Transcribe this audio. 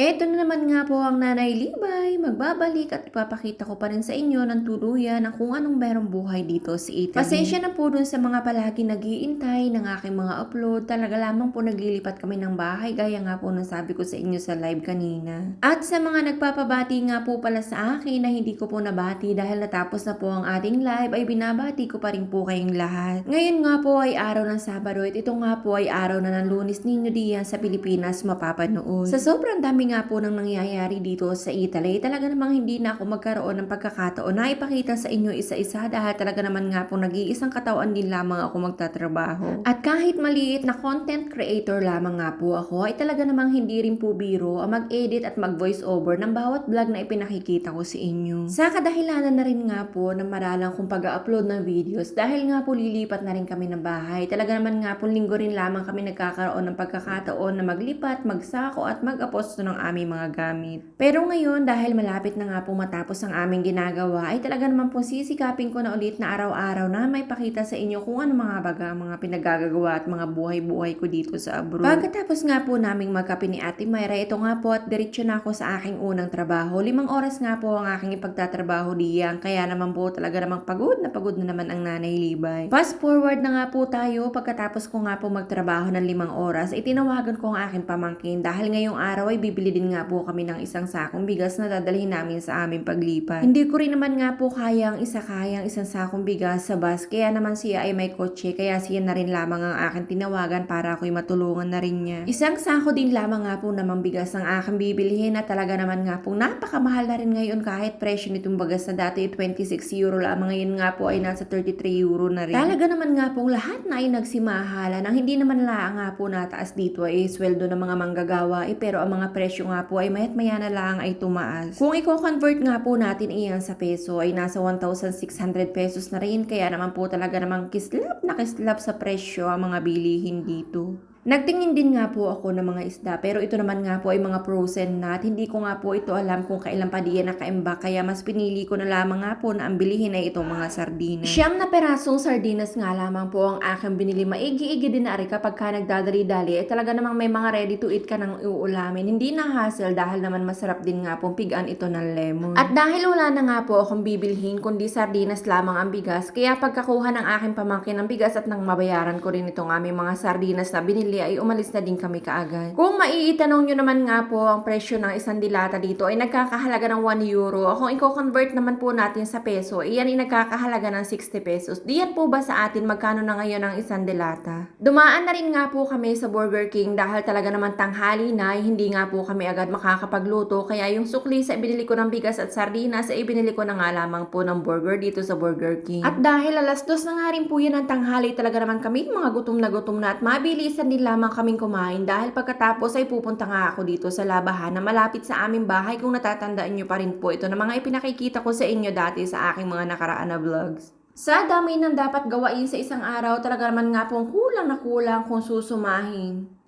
Eto na naman nga po ang Nanay Libay. Magbabalik at ipapakita ko pa rin sa inyo ng tuluyan ang kung anong merong buhay dito sa Italy. Pasensya na po dun sa mga palagi nagiintay ng aking mga upload. Talaga lamang po naglilipat kami ng bahay gaya nga po nung sabi ko sa inyo sa live kanina. At sa mga nagpapabati nga po pala sa akin na hindi ko po nabati dahil natapos na po ang ating live ay binabati ko pa rin po kayong lahat. Ngayon nga po ay araw ng Sabado at ito nga po ay araw na ng lunis ninyo diyan sa Pilipinas mapapanood. Sa sobrang nga po ng nangyayari dito sa Italy, talaga namang hindi na ako magkaroon ng pagkakataon na ipakita sa inyo isa-isa dahil talaga naman nga po nag-iisang katawan din lamang ako magtatrabaho. At kahit maliit na content creator lamang nga po ako, ay talaga namang hindi rin po biro ang mag-edit at mag-voice over ng bawat vlog na ipinakikita ko sa inyo. Sa kadahilanan na rin nga po ng maralang kong pag-upload ng videos dahil nga po lilipat na rin kami ng bahay. Talaga naman nga po linggo rin lamang kami nagkakaroon ng pagkakataon na maglipat, magsako at mag-aposto ng aming mga gamit. Pero ngayon dahil malapit na nga po matapos ang aming ginagawa ay talaga naman po sisikapin ko na ulit na araw-araw na may pakita sa inyo kung ano mga baga, mga pinagagagawa at mga buhay-buhay ko dito sa abroad. Pagkatapos nga po naming magkape ni Ate Mayra, ito nga po at diretso na ako sa aking unang trabaho. Limang oras nga po ang aking ipagtatrabaho diyan kaya naman po talaga namang pagod na pagod na naman ang nanay Libay. Fast forward na nga po tayo pagkatapos ko nga po magtrabaho ng limang oras ay tinawagan ko ang aking pamangkin dahil ngayong araw ay bibili din nga po kami ng isang sakong bigas na dadalhin namin sa aming paglipat. Hindi ko rin naman nga po kaya ang isa kayang isang sakong bigas sa bus kaya naman siya ay may kotse kaya siya na rin lamang ang aking tinawagan para ako'y matulungan na rin niya. Isang sako din lamang nga po namang bigas ang aking bibilihin at talaga naman nga po napakamahal na rin ngayon kahit presyo nitong bagas na dati 26 euro lamang ngayon nga po ay nasa 33 euro na rin. Talaga naman nga pong lahat na ay nagsimahalan ang hindi naman lang nga po nataas dito ay sweldo ng mga manggagawa eh, pero ang mga presyo nga po ay mayat maya na lang ay tumaas. Kung i-convert nga po natin iyan sa peso ay nasa 1,600 pesos na rin kaya naman po talaga namang kislap na kislap sa presyo ang mga bilihin dito. Nagtingin din nga po ako ng mga isda pero ito naman nga po ay mga frozen na at hindi ko nga po ito alam kung kailan pa diyan nakaimbak kaya mas pinili ko na lamang nga po na ang ay itong mga sardinas. Siyam na perasong sardinas nga lamang po ang aking binili. Maigi-igi din ari kapag ka nagdadali-dali ay talaga namang may mga ready to eat ka nang iuulamin. Hindi na hassle dahil naman masarap din nga pong pigaan ito ng lemon. At dahil wala na nga po akong bibilhin kundi sardinas lamang ang bigas kaya pagkakuha ng aking pamangkin ng bigas at nang mabayaran ko rin itong aming mga sardinas na binili ay umalis na din kami kaagad. Kung maiitanong nyo naman nga po ang presyo ng isang dilata dito ay nagkakahalaga ng 1 euro. Kung i-convert naman po natin sa peso, iyan ay nagkakahalaga ng 60 pesos. Diyan po ba sa atin magkano na ngayon ang isang dilata? Dumaan na rin nga po kami sa Burger King dahil talaga naman tanghali na ay hindi nga po kami agad makakapagluto. Kaya yung sukli sa ibinili ko ng bigas at sardinas ay ibinili ko na nga lamang po ng burger dito sa Burger King. At dahil alas dos na nga rin po yan ang tanghali talaga naman kami mga gutom na gutom na at mabilisan din lamang kaming kumain dahil pagkatapos ay pupunta nga ako dito sa labahan na malapit sa aming bahay kung natatandaan nyo pa rin po ito na mga ipinakikita ko sa inyo dati sa aking mga nakaraan na vlogs. Sa dami ng dapat gawain sa isang araw, talaga naman nga pong kulang na kulang kung susumahin.